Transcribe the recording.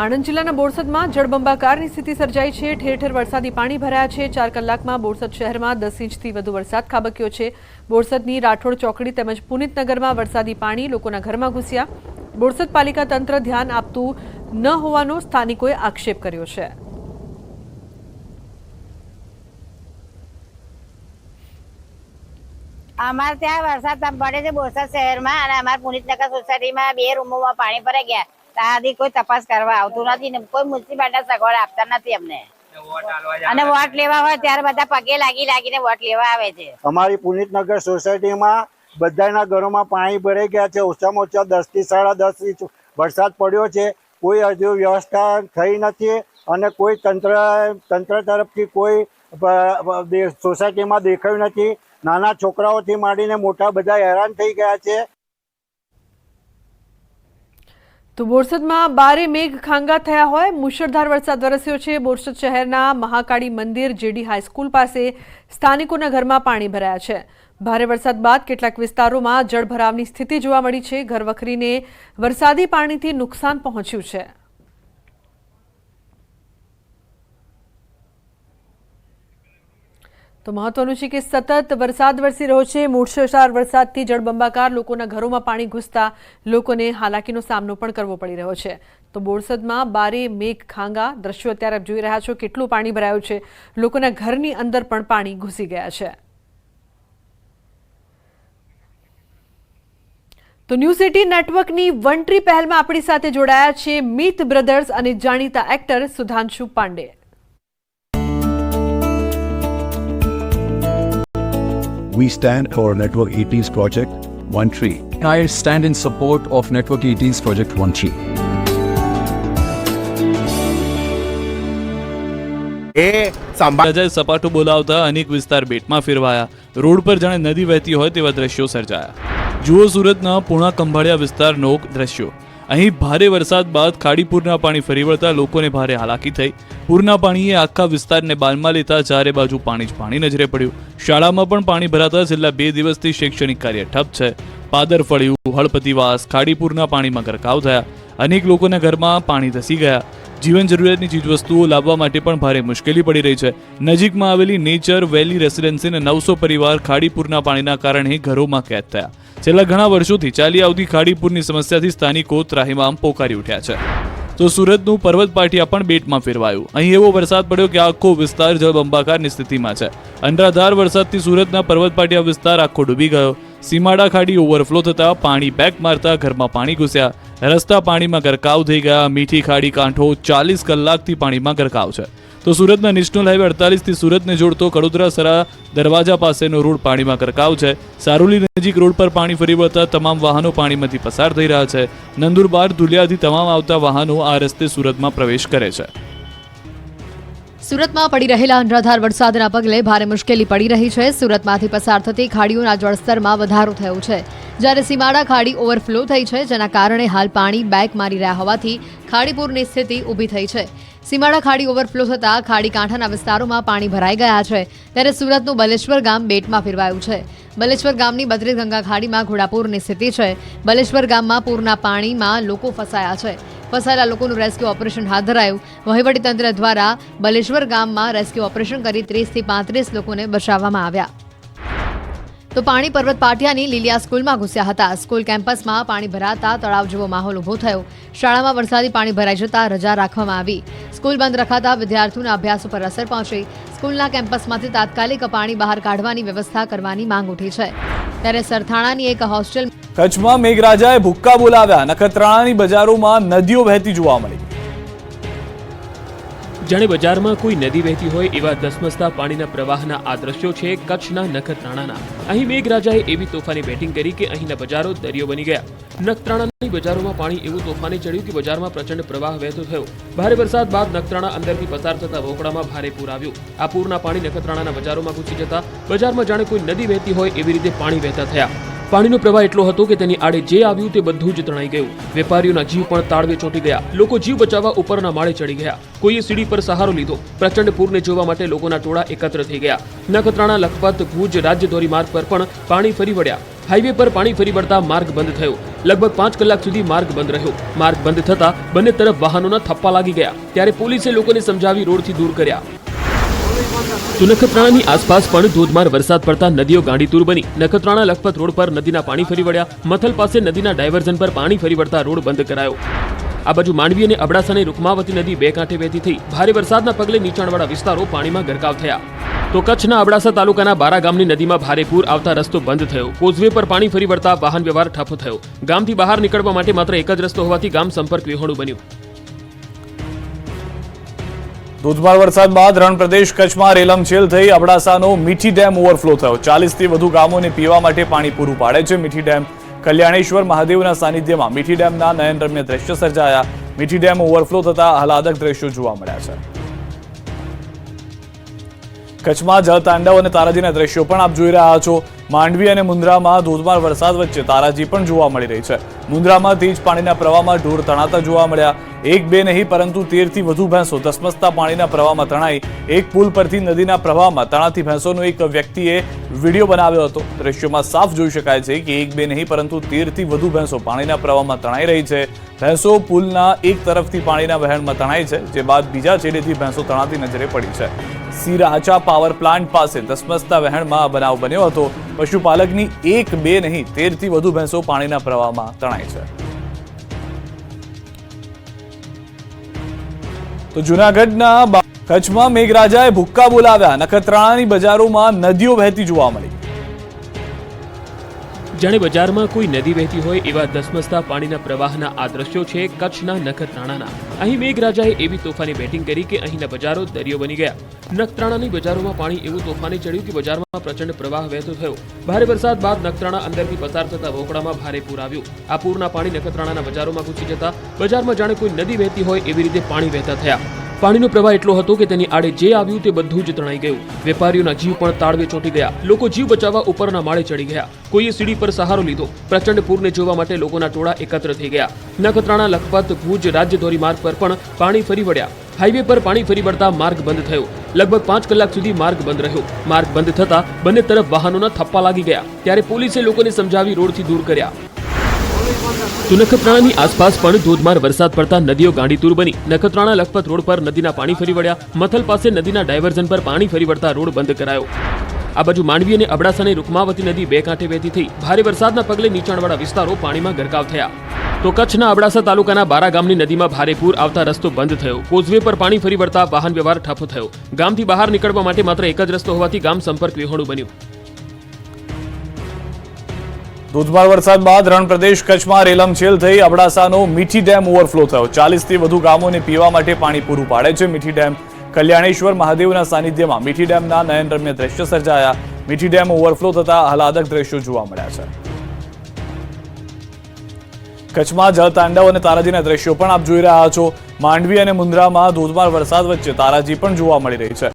આણંદ જિલ્લાના બોરસદમાં જળબંબાકારની સ્થિતિ સર્જાઈ છે. ઠેર ઠેર વરસાદી પાણી ભરાયા છે. ચાર કલાકમાં બોરસદ શહેરમાં દસ ઇંચથી વધુ વરસાદ ખાબક્યો છે. બોરસદની રાઠોડ ચોકડી તેમજ પુનિતનગરમાં વરસાદી પાણી લોકોના ઘરમાં ઘૂસ્યા. બોરસદ પાલિકા તંત્ર ધ્યાન આપતું ન હોવાનો સ્થાનિકોએ આક્ષેપ કર્યો છે. અમારે ત્યાં વરસાદ પડે છે બોરસદ શહેરમાં અને અમારા પુનિતનગર સોસાયટીમાં બે રૂમોમાં પાણી ભરાઈ ગયા. ત્યાંથી કોઈ તપાસ કરવા આવતું નથી ને કોઈ મ્યુનિસિપાલિટી સગવડ આપતા નથી અમને. અને વોટ લેવા હોય ત્યારે બધા પગે લાગી લાગીને વોટ લેવા આવે છે. અમારી પુનિતનગર સોસાયટીમાં બધાના ઘરોમાં પાણી ભરાઈ ગયા છે. ઓછામાં ઓછા દસથી સાડા દસ ઇંચ વરસાદ પડ્યો છે. કોઈ હજુ વ્યવસ્થા થઈ નથી અને કોઈ તંત્ર તંત્ર તરફથી કોઈ સોસાયટીમાં દેખાયું નથી. નાના છોકરાઓથી માંડીને મોટા બધા હેરાન થઈ ગયા છે. તો બોરસદમાં બારે મેઘ ખાંગા થયા હોય. મુશળધાર વરસાદ વરસ્યો છે. બોરસદ શહેરના મહાકાળી મંદિર જેડી હાઈસ્કૂલ પાસે સ્થાનિકોના ઘરમાં પાણી ભરાયા છે. ભારે વરસાદ બાદ કેટલાક વિસ્તારોમાં જળભરાવની સ્થિતિ જોવા મળી છે. ઘર વખરીને વરસાદી પાણીથી નુકસાન પહોંચ્યું છે. તો મહત્વનું છે કે સતત વરસાદ વરસી રહ્યો છે. મૂળશોષાર વરસાદથી જળબંબાકાર લોકોના ઘરોમાં પાણી ઘૂસતા લોકોને હાલાકીનો સામનો પણ કરવો પડી રહ્યો છે. તો બોરસદમાં બારે મેઘ ખાંગા દ્રશ્યો અત્યારે આપ જોઈ રહ્યા છો. કેટલું પાણી ભરાયું છે. લોકોના ઘરની અંદર પણ પાણી ઘૂસી ગયા છે. તો ન્યૂ સિટી નેટવર્કની વન ટ્રી પહેલમાં આપણી સાથે જોડાયા છે. મિત બ્રધર્સ અને જાણીતા actor Sudhanshu Pandey. We stand for Network 18's project One Tree. I stand in support of Network 18's Project One Tree. એ સંભાળ રાજાએ સપાટો બોલાવતા અનેક વિસ્તાર બેટમાં ફેરવાયા રોડ પર જાણે નદી વહેતી હોય તેવા દ્રશ્યો સર્જાયા જુઓ સુરતના પૂર્ણા કંભાળિયા વિસ્તારનો દ્રશ્યો અહીં ભારે વરસાદ બાદ ખાડીપુરના પાણી ફરી વળતા લોકોને ભારે હાલાકી થઈ. પૂરના પાણીએ આખા વિસ્તારને બાનમાં લેતા ચારે બાજુ પાણી જ પાણી નજરે પડ્યું. શાળામાં પણ પાણી ભરાતા છેલ્લા બે દિવસથી શૈક્ષણિક કાર્ય ઠપ છે. પાદર ફળ્યું હળપતિવાસ ખાડીપુરના પાણીમાં ગરકાવ થયા. અનેક લોકોના ઘરમાં પાણી ધસી ગયા. જીવન જરૂરિયાતની ચીજવસ્તુઓ લાવવા માટે પણ ભારે મુશ્કેલી પડી રહી છે. નજીકમાં આવેલી નેચર વેલી રેસિડેન્સીને નવસો પરિવાર ખાડીપુરના પાણીના કારણે ઘરોમાં કેદ થયા. છેલ્લા ઘણા વર્ષોથી ચાલી આવતી ખાડીપુરની સમસ્યાથી સ્થાનિકો ત્રાહિમામ પોકારી ઉઠ્યા છે. તો સુરતનું પર્વત પાટિયા પણ બેટમાં ફેરવાયું. અહીં એવો વરસાદ પડ્યો કે આખો વિસ્તાર જળબંબાકારની સ્થિતિમાં છે. અનરાધાર વરસાદથી સુરતના પર્વત પાટિયા વિસ્તાર આખો ડૂબી ગયો. સીમાડા ખાડી ઓવરફ્લો થતા પાણી બેક મારતા ઘરમાં પાણી ઘૂસ્યા. રસ્તા પાણીમાં ગરકાવ થઈ ગયા. મીઠી ખાડી કાંઠો ચાલીસ કલાકથી પાણીમાં ગરકાવ છે. તો સુરતના નેશનલ હાઈવે અડતાલીસથી સુરતને જોડતો કડોદરા સરા દરવાજા પાસેનો રોડ પાણીમાં કરકાવ છે. સારોલી નજીક રોડ પર પાણી ફરી વળતા તમામ વાહનો પાણીમાંથી પસાર થઈ રહ્યા છે. નંદુરબાર, ધુલિયાથી તમામ આવતા વાહનો આ રસ્તે સુરતમાં પ્રવેશ કરે છે. સુરતમાં પડી રહેલા અનરાધાર વરસાદના પગલે ભારે મુશ્કેલી પડી રહી છે. સુરતમાંથી પસાર થતી ખાડીઓના જળસ્તરમાં વધારો થયો છે. જ્યારે સીમાડા ખાડી ઓવરફ્લો થઈ છે, જેના કારણે હાલ પાણી બેક મારી રહ્યા હોવાથી ખાડીપુરની સ્થિતિ ઊભી થઈ છે. સીમાડા ખાડી ઓવરફ્લો થતાં ખાડી કાંઠાના વિસ્તારોમાં પાણી ભરાઈ ગયા છે. ત્યારે સુરતનું બલેશ્વર ગામ બેટમાં ફેરવાયું છે. બલેશ્વર ગામની બદ્રી ગંગા ખાડીમાં ઘોડાપૂરની સ્થિતિ છે. બલેશ્વર ગામમાં પૂરના પાણીમાં લોકો ફસાયા છે. ફસાયેલા લોકોનું રેસ્ક્યુ ઓપરેશન હાથ ધરાયું. વહીવટીતંત્ર દ્વારા બલેશ્વર ગામમાં રેસ્ક્યુ ઓપરેશન કરી ત્રીસથી પાંત્રીસ લોકોને બચાવવામાં આવ્યા. તો પાણી પર્વત પાટિયાની લીલિયા સ્કૂલમાં ઘૂસ્યા હતા. સ્કૂલ કેમ્પસમાં પાણી ભરાતા તળાવ જેવો માહોલ ઊભો થયો. શાળામાં વરસાદી પાણી ભરાઈ જતા રજા રાખવામાં આવી. સ્કૂલ બંધ રખાતા વિદ્યાર્થીઓના અભ્યાસ ઉપર અસર પહોંચી. સ્કૂલના કેમ્પસમાંથી તાત્કાલિક પાણી બહાર કાઢવાની વ્યવસ્થા કરવાની માંગ ઉઠી છે. ત્યારે સરથાણાની એક હોસ્ટેલ કચ્છમાં મેઘરાજાએ ભુક્કા બોલાવ્યા. નખત્રાણાની બજારોમાં નદીઓ વહેતી જોવા મળી. જાણે બજારમાં કોઈ નદી વહેતી હોય એવા ધસમસતા પાણીના પ્રવાહના આ દ્રશ્યો છે કચ્છના નખત્રાણાના. અહીં મેઘરાજાએ એવી તોફાની બેટિંગ કરી કે અહીંના બજારો દરિયો બની ગયા. નખત્રાણાની બજારોમાં પાણી એવું તોફાને ચડ્યું કે બજારમાં પ્રચંડ પ્રવાહ વહેતો થયો. ભારે વરસાદ બાદ નખત્રાણા અંદરથી પસાર થતા વોકડામાં ભારે પૂર આવ્યું. આ પૂરના પાણી નખત્રાણાના બજારોમાં ઘૂસી જતા બજારમાં જાણે કોઈ નદી વહેતી હોય એવી રીતે પાણી વહેતા થયા. પાણીનો પ્રવાહ એટલો હતો કે તેની આડે જે આવ્યું તે બધું જ તણાઈ ગયું. વેપારીઓના જીવ પણ તાળવે ચોંટી ગયા. લોકો જીવ બચાવવા ઉપરના માળે ચડી ગયા. કોઈએ સીડી પર સહારો લીધો. પ્રચંડ પૂરને જોવા માટે લોકોના ટોળા એકત્ર થઈ ગયા. નખત્રાણા, લખપત, ભુજ રાજ્ય ધોરી માર્ગ પર પણ પાણી ફરી વળ્યા. હાઈવે પર પાણી ફરી વળતા માર્ગ બંધ થયો. લગભગ પાંચ કલાક સુધી માર્ગ બંધ રહ્યો. માર્ગ બંધ થતા બંને તરફ વાહનોના થપ્પા લાગી ગયા. ત્યારે પોલીસે લોકોને સમજાવી રોડથી દૂર કર્યા. નખત્રાણાની આસપાસ પણ ધોધમાર વરસાદ પડતા નદીઓ ગાંડીતુર બની. નખત્રાણા લખપત રોડ પર નદીના પાણી ફરી વળ્યા. મથલ પાસે નદીના ડાયવર્ઝન પર પાણી ફરી વળતા રોડ બંધ કરાયો. આ બાજુ માંડવી અને અબડાસાની રૂકમાવતી નદી બે કાંઠે વહેતી થઈ. ભારે વરસાદના પગલે નીચાણવાળા વિસ્તારો પાણીમાં ગરકાવ થયા. તો કચ્છના અબડાસા તાલુકાના બારા ગામની નદીમાં ભારે પૂર આવતા રસ્તો બંધ થયો. કોઝવે પર પાણી ફરી વળતા વાહન વ્યવહાર ઠપ થયો. ગામથી બહાર નીકળવા માટે માત્ર એક જ રસ્તો હોવાથી ગામ સંપર્ક વિહોણું બન્યું. ધોધમાર વરસાદ બાદ રણ પ્રદેશ કચ્છમાં રેલમછેલ થઈ અબડાસાનો મીઠી ડેમ ઓવરફ્લો થયો. ચાલીસથી વધુ ગામોને પીવા માટે પાણી પૂરું પાડે છે મીઠી ડેમ. કલ્યાણેશ્વર મહાદેવના સાનિધ્યમાં મીઠી ડેમના નયનરમ્ય દ્રશ્યો સર્જાયા. મીઠી ડેમ ઓવરફ્લો થતા આહલાદક દ્રશ્યો જોવા મળ્યા છે. કચ્છમાં જળતાંડવ અને તારાજીના દ્રશ્યો પણ આપ જોઈ રહ્યા છો. માંડવી અને મુન્દ્રામાં ધોધમાર વરસાદ વચ્ચે તારાજી પણ જોવા મળી રહી છે. મુન્દ્રામાં તેજ પાણીના પ્રવાહમાં ઢોર તણાતા જોવા મળ્યા. એક બે નહીં, પરંતુ તેરથી વધુ ભેંસો ધસમસતા પાણીના પ્રવાહમાં તણાઈ. એક પુલ પરથી નદીના પ્રવાહમાં તણાતી ભેંસોનો એક વ્યક્તિએ વીડિયો બનાવ્યો હતો. દ્રશ્યોમાં સાફ જોઈ શકાય છે કે એક બે નહીં, પરંતુ તેરથી વધુ ભેંસો પાણીના પ્રવાહમાં તણાઈ રહી છે. ભેંસો પુલના એક તરફથી પાણીના વહેણમાં તણાઈ છે, જે બાદ બીજા છેડેથી ભેંસો તણાતી નજરે પડી છે. સિરાચા પાવર પ્લાન્ટ પાસે ધસમસતા વહેણમાં બનાવ બન્યો હતો. પશુપાલકની એક બે નહીં, તેરથી વધુ ભેંસો પાણીના પ્રવાહમાં તણાઈ છે. તો જુનાગઢના કચ્છમાં મેઘરાજાએ ભુક્કા બોલાવ્યા. નખત્રાણાની બજારોમાં નદીઓ વહેતી જોવા મળી. જાણે બજારમાં કોઈ નદી વહેતી હોય એવા ધસમસતા પાણીના પ્રવાહના આ દ્રશ્યો છે કચ્છના નખત્રાણાના. અહીં મેઘરાજાએ એવી તોફાની બેટિંગ કરી કે અહીંના બજારો દરિયો બની ગયા. નખત્રાણાની બજારોમાં પાણી એવું તોફાની ચડ્યું કે બજારમાં પ્રચંડ પ્રવાહ વહેતો થયો. ભારે વરસાદ બાદ નખત્રાણા અંદરથી પસાર થતા વોકડામાં ભારે પૂર આવ્યું. આ પૂરના પાણી નખત્રાણાના બજારોમાં ઘૂસી જતા બજારમાં જાણે કોઈ નદી વહેતી હોય એવી રીતે પાણી વહેતા થયા. પાણીનો પ્રવાહ એટલો હતો કે તેની આડે જે આવ્યું તે બધું જ તણાઈ ગયું. વેપારીઓના જીવ પણ તાળવે ચોંટી ગયા. લોકો જીવ બચાવવા ઉપરના માળે ચડી ગયા. કોઈએ સીડી પર સહારો લીધો. પ્રચંડ પૂરને જોવા માટે લોકોના ટોળા એકત્ર થઈ ગયા. નખત્રાણા, લખપત, ભુજ રાજ્ય ધોરીમાર્ગ પર પણ પાણી ફરી વળ્યા. હાઈવે પર પાણી ફરી વળતા માર્ગ બંધ થયો. લગભગ પાંચ કલાક સુધી માર્ગ બંધ રહ્યો. માર્ગ બંધ થતા બંને તરફ વાહનોના થપ્પા લાગી ગયા. ત્યારે પોલીસે લોકોને સમજાવી રોડથી દૂર કર્યા. નખત્રાણાની આસપાસ પણ ધોધમાર વરસાદ પડતા નદીઓ ગાંડીતુર બની. નખત્રાણા લખપત રોડ પર નદીના પાણી ફરી વળ્યા. મથલ પાસે નદીના ડાયવર્ઝન પર પાણી ફરી વળતા રોડ બંધ કરાયો. આ બાજુ માંડવી અને અબડાસાની રૂકમાવતી નદી બે કાંઠે વહેતી થઈ. ભારે વરસાદના પગલે નીચાણવાળા વિસ્તારો પાણીમાં ગરકાવ થયા. તો કચ્છના અબડાસા તાલુકાના બારા ગામની નદીમાં ભારે પૂર આવતા રસ્તો બંધ થયો. કોઝવે પર પાણી ફરી વળતા વાહન વ્યવહાર ઠપ થયો. ગામથી બહાર નીકળવા માટે માત્ર એક જ રસ્તો હોવાથી ગામ સંપર્ક વિહોણું બન્યું. ધોધમાર વરસાદ બાદ રણ પ્રદેશ કચ્છમાં રેલમછેલ થઈ અબડાસાનો મીઠી ડેમ ઓવરફ્લો થયો. ચાલીસથી વધુ ગામોને પીવા માટે પાણી પૂરું પાડે છે મીઠી ડેમ. કલ્યાણેશ્વર મહાદેવના સાનિધ્યમાં મીઠી ડેમના નયનરમ્ય દ્રશ્યો સર્જાયા. મીઠી ડેમ ઓવરફ્લો થતા આહલાદક દ્રશ્યો જોવા મળ્યા છે. કચ્છમાં જળતાંડવ અને તારાજીના દ્રશ્યો પણ આપ જોઈ રહ્યા છો. માંડવી અને મુન્દ્રામાં ધોધમાર વરસાદ વચ્ચે તારાજી પણ જોવા મળી રહી છે.